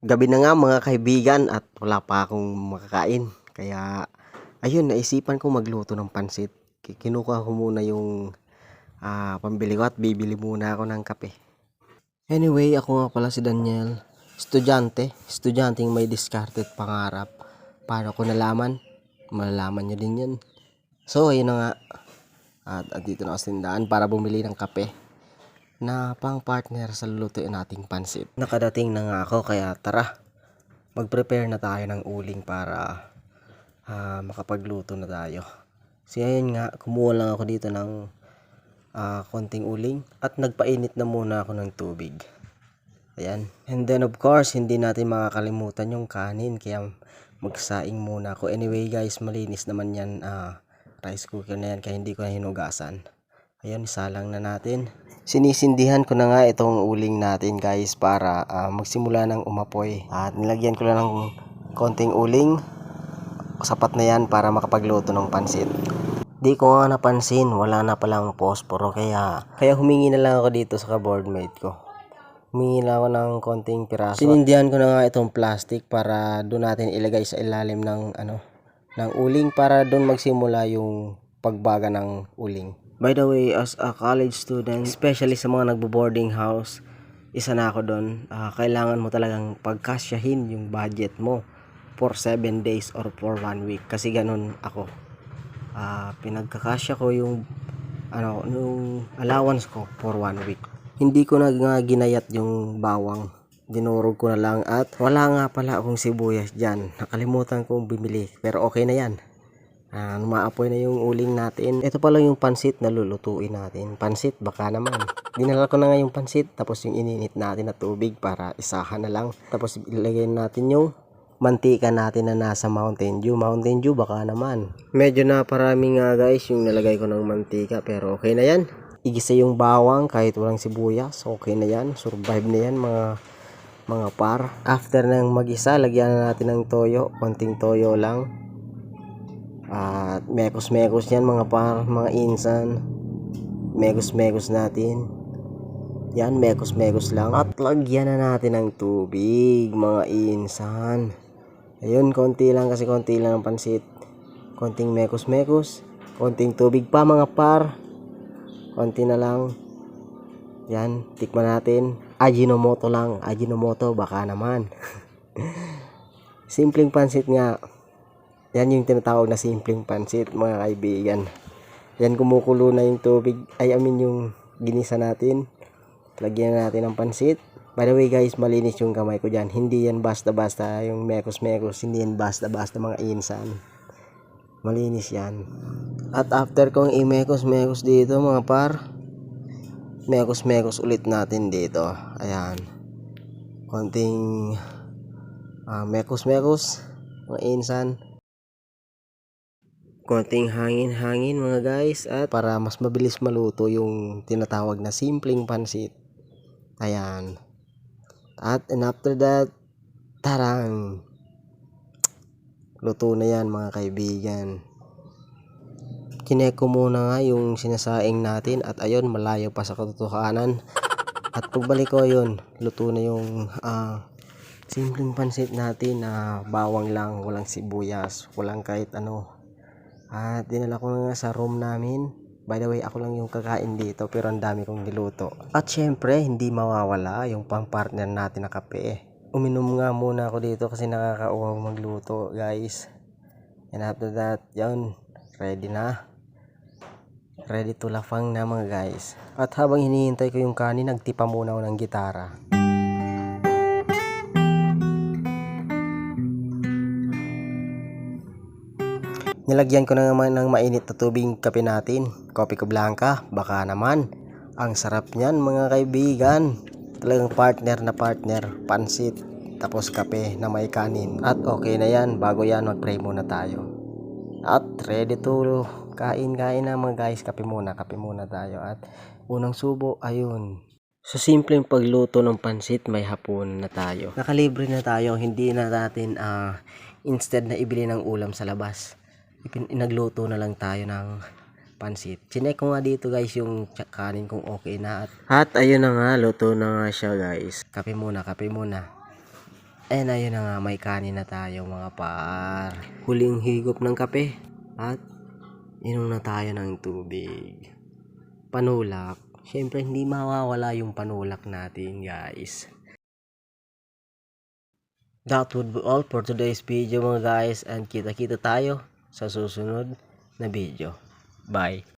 Gabi na nga mga kaibigan at wala pa akong makakain. Kaya ayun, naisipan ko magluto ng pansit. Ki- Kinuha ko muna yung ah, pambili ko at bibili muna ako ng kape. Anyway, ako nga pala si Daniel. Estudyante. Estudyanteng may discarded pangarap. Paano ko nalaman? Malalaman nyo din yan. So, ayun na nga. At, at dito na ako sa tindahan para bumili ng kape na pang partner sa lulutuin nating pansit. Nakadating na nga ako kaya tara, mag-prepare na tayo ng uling para ah, makapagluto na tayo. So ayun nga, kumuha lang ako dito ng ah, konting uling at nagpainit na muna ako ng tubig. Ayan. And then of course, hindi natin makakalimutan yung kanin kaya magsaing muna ako. Anyway guys, malinis naman yan ah, rice cooker na yan kaya hindi ko na hinugasan. Ayun, isalang na natin. Sinisindihan ko na nga itong uling natin guys para ah, magsimula ng umapoy. At nilagyan ko lang ng konting uling. Sapat na yan para makapagluto ng pansit. Di ko nga napansin, wala na palang posporo kaya kaya humingi na lang ako dito sa boardmate ko. Humingi lang ako ng konting piraso. Sinindihan ko na nga itong plastic para doon natin ilagay sa ilalim ng ano ng uling para doon magsimula yung pagbaga ng uling. By the way, as a college student, especially sa mga nagbo-boarding house, isa na ako doon. Ah, kailangan mo talagang pagkasyahin yung budget mo for 7 days or for 1 week. Kasi ganun ako. Ah, pinagkakasya ko yung ano, yung allowance ko for 1 week. Hindi ko na nga ginayat yung bawang. Dinurog ko na lang at wala nga pala akong sibuyas dyan. Nakalimutan kong bumili. Pero okay na yan. Ah, umaapoy na yung uling natin. Ito pala yung pansit na lulutuin natin. Pansit, baka naman. Dinala ko na nga yung pansit, tapos yung ininit natin na tubig para isahan na lang. Tapos ilagay natin yung mantika natin na nasa Mountain Dew. Mountain Dew, baka naman. Medyo na parami nga guys yung nalagay ko ng mantika, pero okay na yan. Igisa yung bawang kahit walang sibuyas, okay na yan. Survive na yan mga mga par. After ng magisa, lagyan na natin ng toyo. Konting toyo lang. At mekos-mekos yan mga par, mga insan. Mekos-mekos natin. Yan, mekos-mekos lang. At lagyan na natin ng tubig, mga insan. Ayun, konti lang kasi konti lang ng pansit. Konting mekos-mekos. Konting tubig pa mga par. Konti na lang. Yan, tikman natin. Ajinomoto lang. Ajinomoto, baka naman. Simpleng pansit nga. Yan yung tinatawag na simpleng pansit, mga kaibigan. Yan kumukulo na yung tubig, ay amin yung ginisa natin. Lagyan na natin ng pansit. By the way guys, malinis yung kamay ko dyan. Hindi yan basta-basta yung mekos-mekos. Hindi yan basta-basta mga insan. Malinis yan. At after kong i-mekos-mekos dito mga par, mekos-mekos ulit natin dito. Ayan. Konting ah, mekos-mekos mga insan konting hangin-hangin mga guys at para mas mabilis maluto yung tinatawag na simpleng pansit. Ayan. At and after that, tarang. Luto na yan mga kaibigan. Kinek ko muna nga yung sinasaing natin at ayun malayo pa sa katotohanan. At pagbalik ko yun, luto na yung ah, simpleng pansit natin na bawang lang, walang sibuyas, walang kahit ano, at dinala ko nga sa room namin. By the way, ako lang yung kakain dito pero ang dami kong niluto. At syempre, hindi mawawala yung pang partner natin na kape. Uminom nga muna ako dito kasi nakakauwaw magluto, guys. And after that, yun, ready na. Ready to lafang na mga guys. At habang hinihintay ko yung kanin, nagtipa muna ako ng gitara. Nilagyan ko na naman ng mainit na tubig kape natin. Kopi ko blanca, baka naman. Ang sarap niyan mga kaibigan. Talagang partner na partner, pansit, tapos kape na may kanin. At okay na yan, bago yan mag-pray muna tayo. At ready to kain-kain na mga guys, kape muna, kape muna tayo. At unang subo, ayun. Sa simpleng pagluto ng pansit, may hapon na tayo. Nakalibre na tayo, hindi na natin ah, instead na ibili ng ulam sa labas ipin inagluto na lang tayo ng pansit. Chinek ko nga dito guys yung kanin kung okay na at, at ayun na nga luto na nga siya guys. Kape muna, kape muna. And ayun na nga, may kanin na tayo mga par. Huling higop ng kape. At inom na tayo ng tubig. Panulak. Siyempre, hindi mawawala yung panulak natin guys. That would be all for today's video mga guys. And kita-kita tayo sa susunod na video. Bye!